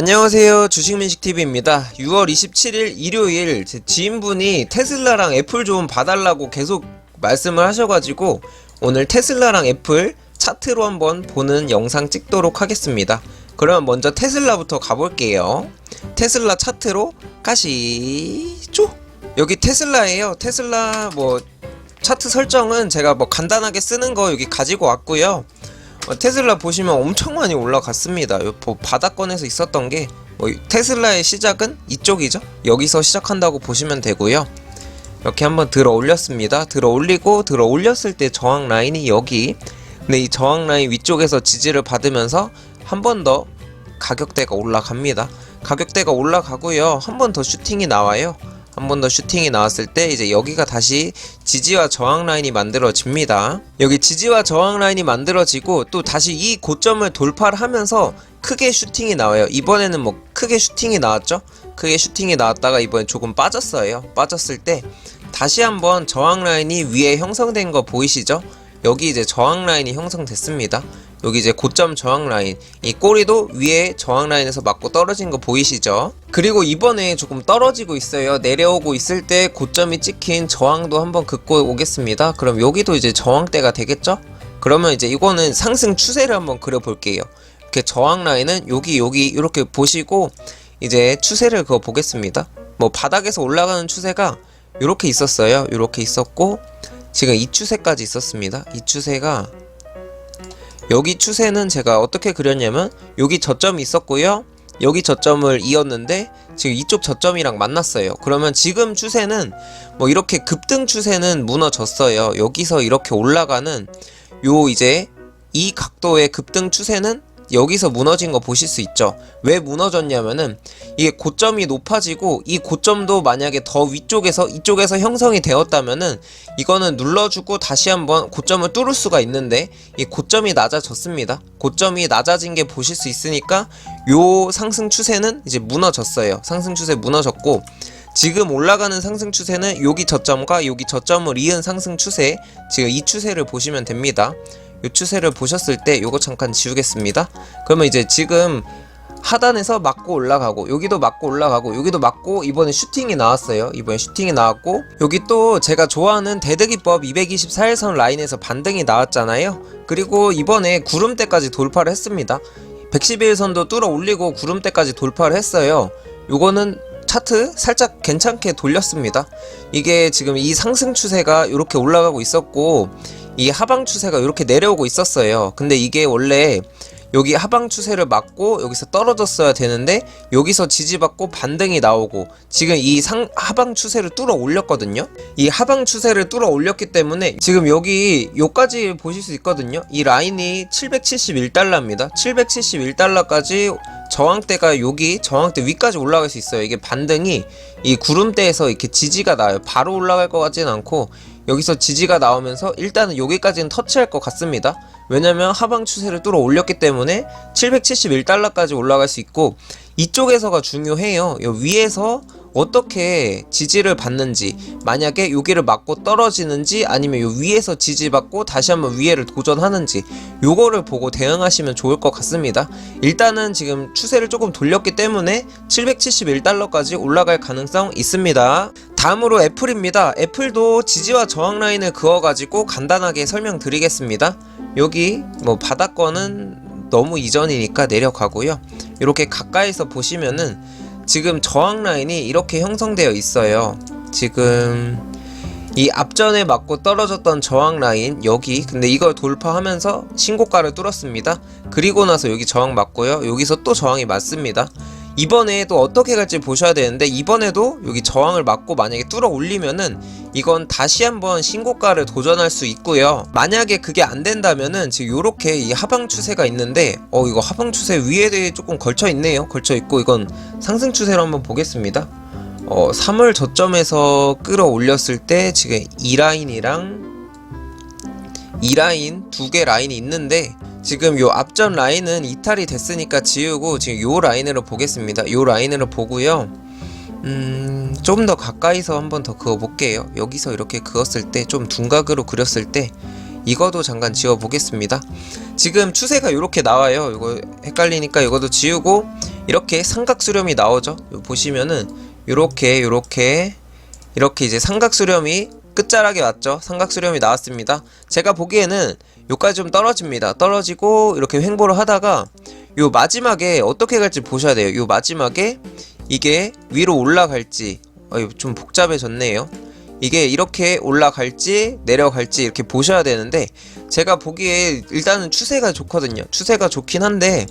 안녕하세요. 주식민식TV입니다. 6월 27일 일요일 제 지인분이 테슬라랑 애플 좀 봐달라고 계속 말씀을 하셔가지고 오늘 테슬라랑 애플 차트로 한번 보는 영상 찍도록 하겠습니다. 그럼 먼저 테슬라부터 가볼게요. 테슬라 차트로 가시죠. 여기 테슬라예요. 테슬라 뭐 차트 설정은 제가 뭐 간단하게 쓰는 거 여기 가지고 왔고요. 어, 테슬라 보시면 엄청 많이 올라갔습니다. 요 보- 바닥권에서 있었던 게 뭐, 테슬라의 시작은 이쪽이죠. 여기서 시작한다고 보시면 되고요. 이렇게 한번 들어 올렸습니다. 들어 올리고 들어 올렸을 때 저항 라인이 여기. 근데 이 저항 라인 위쪽에서 지지를 받으면서 한 번 더 가격대가 올라갑니다. 가격대가 올라가고요. 한 번 더 슈팅이 나와요. 한 번 더 슈팅이 나왔을 때 이제 여기가 다시 지지와 저항 라인이 만들어집니다. 여기 지지와 저항 라인이 만들어지고 또 다시 이 고점을 돌파를 하면서 크게 슈팅이 나와요. 이번에는 뭐 크게 슈팅이 나왔죠? 크게 슈팅이 나왔다가 이번에 조금 빠졌어요. 빠졌을 때 다시 한번 저항 라인이 위에 형성된 거 보이시죠? 여기 이제 저항 라인이 형성됐습니다. 여기 이제 고점 저항 라인 이 꼬리도 위에 저항 라인에서 맞고 떨어진 거 보이시죠? 그리고 이번에 조금 떨어지고 있어요. 내려오고 있을 때 고점이 찍힌 저항도 한번 긋고 오겠습니다. 그럼 여기도 이제 저항대가 되겠죠? 그러면 이제 이거는 상승 추세를 한번 그려볼게요. 이렇게 저항 라인은 여기 여기 이렇게 보시고 이제 추세를 그어 보겠습니다. 뭐 바닥에서 올라가는 추세가 이렇게 있었어요. 이렇게 있었고 지금 이 추세까지 있었습니다. 이 추세가 여기 추세는 제가 어떻게 그렸냐면 여기 저점이 있었고요. 여기 저점을 이었는데 지금 이쪽 저점이랑 만났어요. 그러면 지금 추세는 뭐 이렇게 급등 추세는 무너졌어요. 여기서 이렇게 올라가는 요 이제 이 각도의 급등 추세는 여기서 무너진 거 보실 수 있죠. 왜 무너졌냐면은 이게 고점이 높아지고 이 고점도 만약에 더 위쪽에서 이쪽에서 형성이 되었다면은 이거는 눌러주고 다시 한번 고점을 뚫을 수가 있는데 이 고점이 낮아졌습니다. 고점이 낮아진 게 보실 수 있으니까 요 상승 추세는 이제 무너졌어요. 상승 추세 무너졌고 지금 올라가는 상승 추세는 여기 저점과 여기 저점을 이은 상승 추세 지금 이 추세를 보시면 됩니다. 이 추세를 보셨을 때 요거 잠깐 지우겠습니다. 그러면 이제 지금 하단에서 맞고 올라가고 여기도 맞고 올라가고 여기도 맞고 이번에 슈팅이 나왔어요. 이번에 슈팅이 나왔고 여기 또 제가 좋아하는 대드기법 224일선 라인에서 반등이 나왔잖아요. 그리고 이번에 구름대까지 돌파를 했습니다. 111선도 뚫어 올리고 구름대까지 돌파를 했어요. 요거는 차트 살짝 괜찮게 돌렸습니다. 이게 지금 이 상승 추세가 이렇게 올라가고 있었고 이 하방 추세가 이렇게 내려오고 있었어요. 근데 이게 원래 여기 하방 추세를 맞고 여기서 떨어졌어야 되는데 여기서 지지받고 반등이 나오고 지금 이 상 하방 추세를 뚫어 올렸거든요. 이 하방 추세를 뚫어 올렸기 때문에 지금 여기 요까지 보실 수 있거든요. 이 라인이 771달러입니다. 771달러까지 저항대가 여기 저항대 위까지 올라갈 수 있어요. 이게 반등이 이 구름대에서 이렇게 지지가 나요. 바로 올라갈 것 같지는 않고 여기서 지지가 나오면서 일단은 여기까지는 터치할 것 같습니다. 왜냐면 하방 추세를 뚫어 올렸기 때문에 771달러까지 올라갈 수 있고 이쪽에서가 중요해요. 요 위에서 어떻게 지지를 받는지 만약에 여기를 맞고 떨어지는지 아니면 요 위에서 지지받고 다시 한번 위에를 도전하는지 요거를 보고 대응하시면 좋을 것 같습니다. 일단은 지금 추세를 조금 돌렸기 때문에 771달러까지 올라갈 가능성 있습니다. 다음으로 애플입니다. 애플도 지지와 저항 라인을 그어가지고 간단하게 설명드리겠습니다. 여기 뭐 바닥권은 너무 이전이니까 내려가고요. 이렇게 가까이서 보시면은 지금 저항 라인이 이렇게 형성되어 있어요. 지금 이 앞전에 맞고 떨어졌던 저항 라인 여기 근데 이걸 돌파하면서 신고가를 뚫었습니다. 그리고 나서 여기 저항 맞고요. 여기서 또 저항이 맞습니다. 이번에 또 어떻게 갈지 보셔야 되는데 이번에도 여기 저항을 맞고 만약에 뚫어 올리면은 이건 다시 한번 신고가를 도전할 수 있고요. 만약에 그게 안 된다면은 지금 요렇게 이 하방 추세가 있는데 어 이거 하방 추세 위에 조금 걸쳐 있네요. 걸쳐 있고 이건 상승 추세로 한번 보겠습니다. 어 3월 저점에서 끌어올렸을 때 지금 이 라인이랑 이 라인 두 개 라인이 있는데 지금 요 앞전 라인은 이탈이 됐으니까 지우고 지금 요 라인으로 보겠습니다. 요 라인으로 보고요. 음, 좀 더 가까이서 한번 더 그어 볼게요. 여기서 이렇게 그었을 때 좀 둔각으로 그렸을 때 이거도 잠깐 지워 보겠습니다. 지금 추세가 이렇게 나와요. 이거 헷갈리니까 이것도 지우고 이렇게 삼각 수렴이 나오죠. 요 보시면은 요렇게 요렇게 이렇게 이제 삼각 수렴이 끝자락에 왔죠. 삼각 수렴이 나왔습니다. 제가 보기에는 요까지 좀 떨어집니다. 떨어지고 이렇게 횡보를 하다가 요 마지막에 어떻게 갈지 보셔야 돼요. 요 마지막에 이게 위로 올라갈지 어, 이거 좀 복잡해졌네요. 이게 이렇게 올라갈지 내려갈지 이렇게 보셔야 되는데 제가 보기에 일단은 추세가 좋거든요. 추세가 좋긴 한데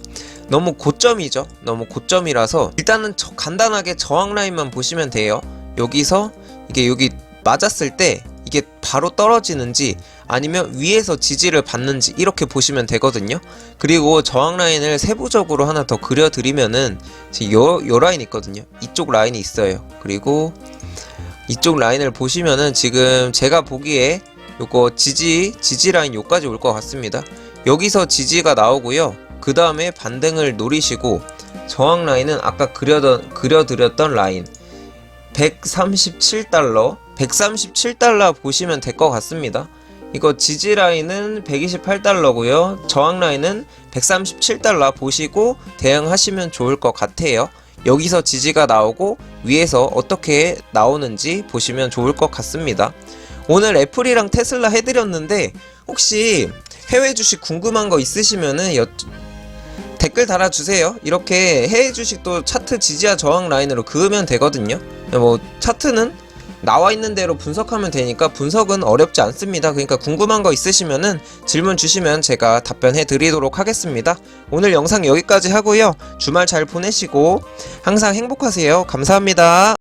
너무 고점이죠. 너무 고점이라서 일단은 저- 간단하게 저항 라인만 보시면 돼요. 여기서 이게 여기 맞았을 때 이게 바로 떨어지는지 아니면 위에서 지지를 받는지 이렇게 보시면 되거든요. 그리고 저항 라인을 세부적으로 하나 더 그려드리면은 지금 요, 요 라인 있거든요. 이쪽 라인이 있어요. 그리고 이쪽 라인을 보시면은 지금 제가 보기에 요거 지지 지지 라인 요까지 올 것 같습니다. 여기서 지지가 나오고요. 그 다음에 반등을 노리시고 저항 라인은 아까 그려던 그려드렸던 라인 137달러 137달러 보시면 될 것 같습니다. 이거 지지 라인은 128달러고요. 저항 라인은 137달러 보시고 대응하시면 좋을 것 같아요. 여기서 지지가 나오고 위에서 어떻게 나오는지 보시면 좋을 것 같습니다. 오늘 애플이랑 테슬라 해드렸는데 혹시 해외 주식 궁금한 거 있으시면은 여- 댓글 달아주세요. 이렇게 해외 주식도 차트 지지와 저항 라인으로 그으면 되거든요. 뭐 차트는 나와 있는 대로 분석하면 되니까 분석은 어렵지 않습니다. 그러니까 궁금한 거 있으시면은 질문 주시면 제가 답변해 드리도록 하겠습니다. 오늘 영상 여기까지 하고요. 주말 잘 보내시고 항상 행복하세요. 감사합니다.